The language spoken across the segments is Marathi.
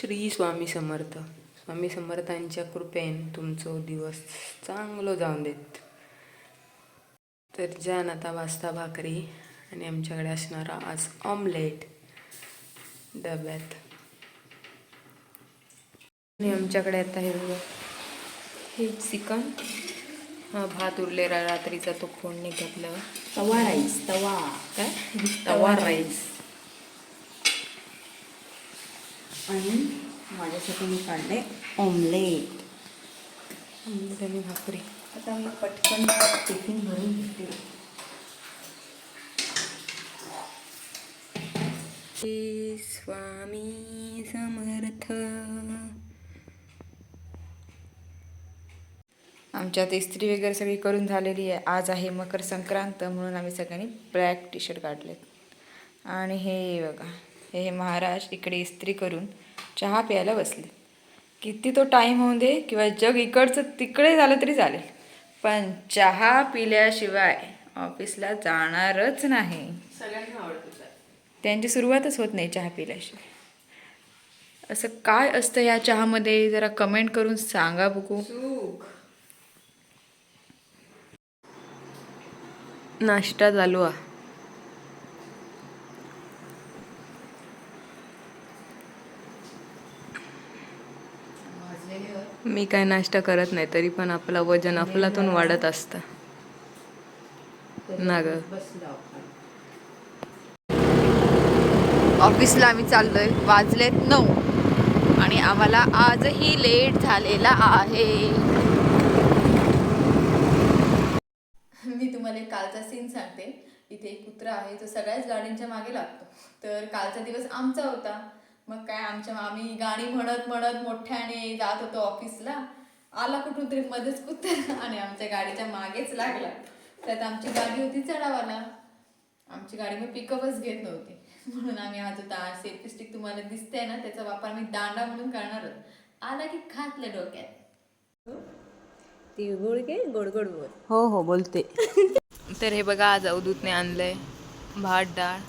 श्री स्वामी समर्थ. स्वामी समर्थांच्या कृपेन तुमचं दिवस चांगलं जाऊन देत. तर ज्या आता वाजता भाकरी आणि आमच्याकडे असणारा आज ऑमलेट डब्यात. आणि आमच्याकडे आता हे बघा. हे चिकन. हा भात उरलेला रात्रीचा तो फोडणी घातलं तवा राईस तवा. काय? तवा राईस आणि माझ्यासाठी मी काढले ऑमलेट आणि भाकरी. आता मी पटकन टिफिन भरून घेते. श्री स्वामी समर्थ. आमच्यात इस्त्री वगैरे सगळी करून झालेली आहे. आज आहे मकर संक्रांत म्हणून आम्ही सगळ्यांनी ब्लॅक टी शर्ट काढलेत. आणि हे बघा. हे महाराज इकडे इस्त्री करून चहा प्यायला बसले. किती तो टाईम होऊन दे किंवा जग इकडचं तिकडे झालं तरी चालेल. पण चहा पिल्याशिवाय ऑफिसला जाणारच नाही. त्यांची सुरुवातच होत नाही चहा पिल्याशिवाय. असं काय असतं या चहामध्ये? जरा कमेंट करून सांगा बघू. नाश्ता चालू आहे. मी काय नाश्ता करत नाही तरी पण आपला वजन अफलातून वाढत असतं. ना ग ऑफिसला आम्ही चाललोय वाजलेत नऊ. आणि आम्हाला आजही लेट झालेला आहे. मी तुम्हाला एक कालचा सीन सांगते. इथे एक कुत्रा आहे जो सगळ्याच गाडींच्या मागे लागतो. तर कालचा दिवस आमचा होता. मग काय आमच्या आम्ही गाणी म्हणत म्हणत मोठ्याने जात होतो ऑफिसला. आला कुठून तरी मध्येच कुत्रा आणि आमच्या गाडीच्या मागेच लागला. त्यात आमची गाडी होती चढावाला. आमची गाडी मग पिकअपच घेत नव्हती. म्हणून आम्ही आज होता सेल्फी स्टिक तुम्हाला दिसते ना त्याचा वापर आम्ही दांडा म्हणून करणार आहोत आला की खातले डोक्यात. तिळगुळ घे गोड गोड बोल? हो हो बोलते. तर हे बघा आज अवधूतने आणलंय भात डाळ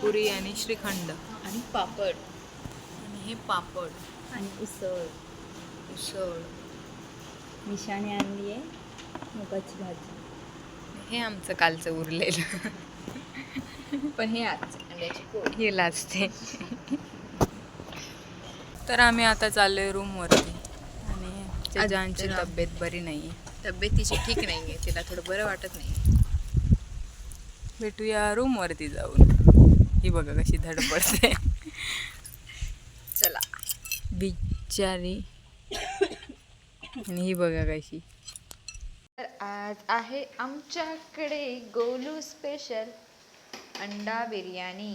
पुरी आणि श्रीखंड. आणि पापड. आणि हे पापड. आणि उसळ. उसळ. मिशाने आणली आहे मुगाची भाजी. हे आमचं कालचं उरलेलं. पण हे आज अंड्याची पोळी. हे लाजते तर आम्ही आता चाललोय रूमवरती आणि जजांची तब्येत बरी नाही तब्येत तिची ठीक नाही आहे तिला थोडं बरं वाटत नाही भेटूया रूमवरती जाऊन. ही बघा कशी धडपडते चला. बिचारी आणि ही बघा कशी. तर आज आहे आमच्याकडे गोलू स्पेशल अंडा बिर्याणी.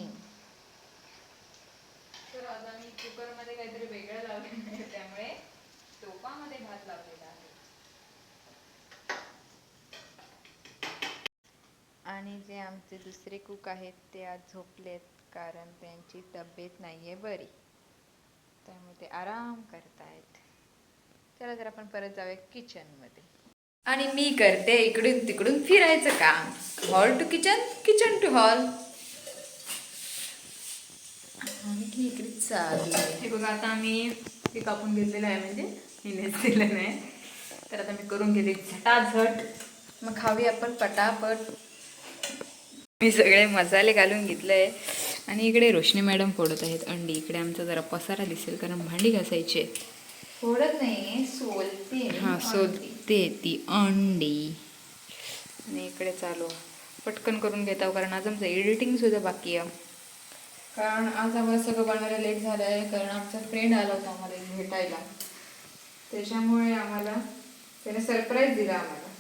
तर आज आम्ही कुकरमध्ये काहीतरी वेगळं लावलेलं आहे त्यामुळे टोपामध्ये भात लावलेला आहे आणि जे आमचे दुसरे कुक आहेत ते आज झोपलेत कारण त्यांची तब्येत नाही आहे बरी. त्यामुळे ते आराम करतायत. चला तर आपण परत जाऊया किचनमध्ये आणि मी करते इकडून तिकडून फिरायचं काम. Hall to kitchen kitchen to hall आणि की इकडे चाललंय हे बघा आता आम्ही ते कापून घेतलेलं आहे म्हणजे मी नेसलेलं नाही. तर आता मी करून घेते. झटाझट. मग खावी आपण पटापट. मी सगळे मसाले घालून घेतले आणि इकडे रोशनी मॅडम फोडत आहेत. अंडी इकडे आमचा जरा पसारा दिसेल कारण भांडी घासायची आहेत. फोडत नाही सोलते हा सोलते ती अंडी. आणि इकडे चालू. पटकन करून घेत आहो कारण आज आमचं एडिटिंग सुद्धा बाकी आहे. कारण आज आम्हाला सगळं बनवायला लेट झालं आहे कारण आमचा फ्रेंड आला होता आम्हाला भेटायला. त्याच्यामुळे आम्हाला त्याने सरप्राईज दिला आम्हाला.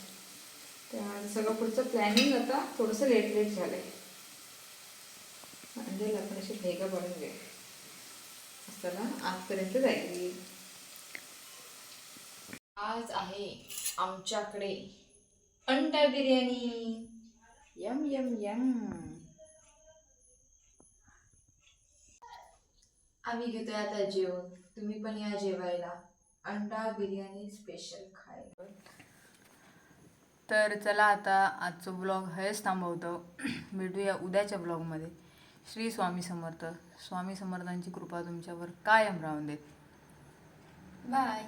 त्यामुळे सगळं पुढचं प्लॅनिंग आता थोडंसं लेट लेट आहे लक्षणाची आपण अशी भेगा बनून घे असताना आजपर्यंत जाईल आज आहे आमच्याकडे अंडा बिर्याणी. M M M. आम्ही घेतोय आता जेवण. तुम्ही पण या जेवायला. अंडा बिर्याणी स्पेशल खायला. तर चला आता आजचं ब्लॉग हेच थांबवतो. भेटूया उद्याच्या ब्लॉगमध्ये श्री स्वामी समर्थ. स्वामी समर्थांची कृपा तुमच्यावर कायम राहून देत. बाय